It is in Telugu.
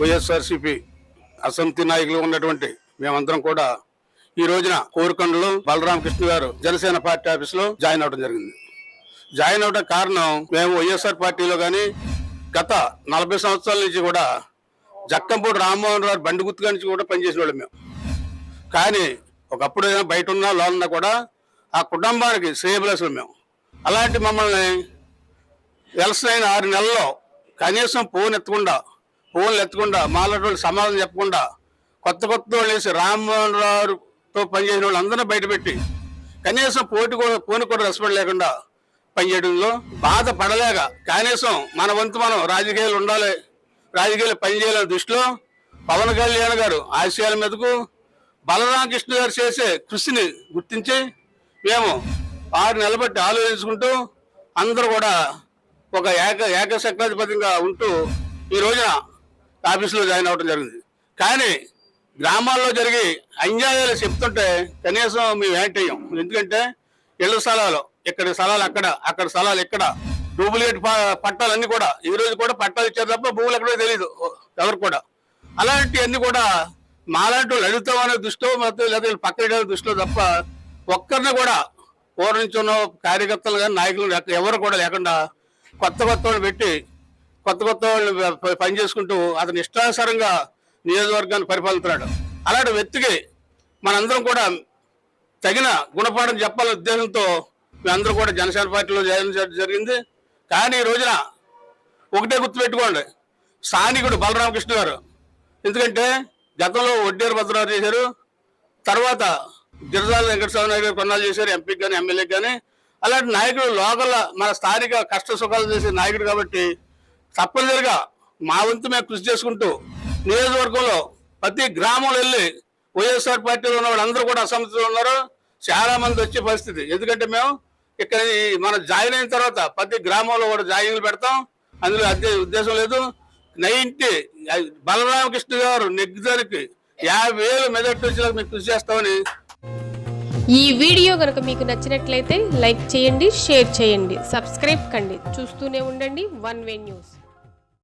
వైఎస్ఆర్సీపీ అసంతి నాయకులు ఉన్నటువంటి మేమందరం కూడా ఈ రోజున కోరికొండలో బలరామకృష్ణ గారు జనసేన పార్టీ ఆఫీస్లో జాయిన్ అవడం జరిగింది. జాయిన్ అవడం కారణం మేము వైఎస్ఆర్ పార్టీలో కానీ గత నలభై సంవత్సరాల నుంచి కూడా జక్కంపూడి రామ్మోహన్ రావు బండి గుర్తుగా నుంచి కూడా పనిచేసిన వాళ్ళం మేము. కానీ ఒకప్పుడు ఏదైనా బయట ఉన్నా లోనున్నా కూడా ఆ కుటుంబానికి శ్రేయబులసులు మేము. అలాంటి మమ్మల్ని ఎలసిన ఆరు నెలల్లో కనీసం ఫోన్ ఎత్తకుండా ఫోన్లు ఎత్తకుండా మాలాంటి సమాధానం చెప్పకుండా కొత్త కొత్త వాళ్ళు వేసి రామ్మోహన్ రావుతో పనిచేసిన వాళ్ళు అందరినీ బయటపెట్టి కనీసం పోటీ కూడా ఫోన్ కూడా రెస్పెక్ట్ లేకుండా పనిచేయడంలో బాధ పడలేక కనీసం మన వంతు మనం రాజకీయాలు ఉండాలి రాజకీయాలు పనిచేయాలనే దృష్టిలో పవన్ కళ్యాణ్ గారు ఆశయాల మీదకు బలరామకృష్ణ గారు చేసే కృషిని గుర్తించి మేము ఆరు నిలబెట్టి ఆలోచించుకుంటూ అందరూ కూడా ఒక ఏక ఏకశక్తాధిపతిగా ఉంటూ ఈ రోజున ఆఫీసులో జాయిన్ అవ్వడం జరిగింది. కానీ గ్రామాల్లో జరిగి అన్యాయాలు చెప్తుంటే కనీసం మేము ఏంటయ్యాం ఎందుకంటే ఇళ్ళ స్థలాలు ఇక్కడ స్థలాలు అక్కడ అక్కడ స్థలాలు ఇక్కడ డూప్లికేట్ ప- పట్టాలన్నీ కూడా ఈ రోజు కూడా పట్టాలు ఇచ్చారు తప్ప భూములు ఎక్కడో తెలియదు ఎవరు కూడా. అలాంటివన్నీ కూడా మాలాంటి వాళ్ళు అడుగుతామనే దృష్టిలో మొత్తం లేదా పక్కన దృష్టిలో తప్ప ఒక్కరిని కూడా పూర్వం కార్యకర్తలు కానీ నాయకులు ఎవరు కూడా లేకుండా కొత్త కొత్త పెట్టి కొత్త కొత్త వాళ్ళు పని చేసుకుంటూ అతని ఇష్టానుసారంగా నియోజకవర్గాన్ని పరిపాలిస్తున్నాడు అలాంటి వ్యక్తికి మనందరం కూడా తగిన గుణపాఠం చెప్పాలనే ఉద్దేశంతో మేమందరూ కూడా జనసేన పార్టీలో జాయిన్ జరిగింది. కానీ ఈ రోజున ఒకటే గుర్తుపెట్టుకోండి. స్థానికుడు బలరామకృష్ణ గారు. ఎందుకంటే గతంలో వడ్డేరు భద్రరావు చేశారు. తర్వాత గిరిజాల వెంకటస్వామి నాయుడు గారు కొన్నాళ్ళు చేశారు. ఎంపీకి కానీ ఎమ్మెల్యేకి కానీ అలాంటి నాయకుడు లోకల్ మన స్థానిక కష్ట సుఖాలు చేసే నాయకుడు కాబట్టి తప్పనిసరిగా మా వంతు మేము కృషి చేసుకుంటూ నియోజకవర్గంలో ప్రతి గ్రామంలో వెళ్ళి వైఎస్ఆర్ పార్టీలో ఉన్న వాళ్ళందరూ కూడా అసమ్మతిలో ఉన్నారు. చాలా మంది వచ్చే పరిస్థితి. ఎందుకంటే మేము ఇక్కడ మనం మన జాయిన్ అయిన తర్వాత ప్రతి గ్రామంలో కూడా జాయిన్లు పెడతాం. అందులో అదే ఉద్దేశం లేదు. నైన్టీ బలరామకృష్ణ గారు నెగ్గుదానికి యాభై వేలు మెదటి వచ్చేలాగా మేము కృషి చేస్తామని ఈ వీడియో కనుక మీకు నచ్చినట్లయితే లైక్ చేయండి షేర్ చేయండి సబ్స్క్రైబ్ కండి. చూస్తూనే ఉండండి వన్ వే న్యూస్.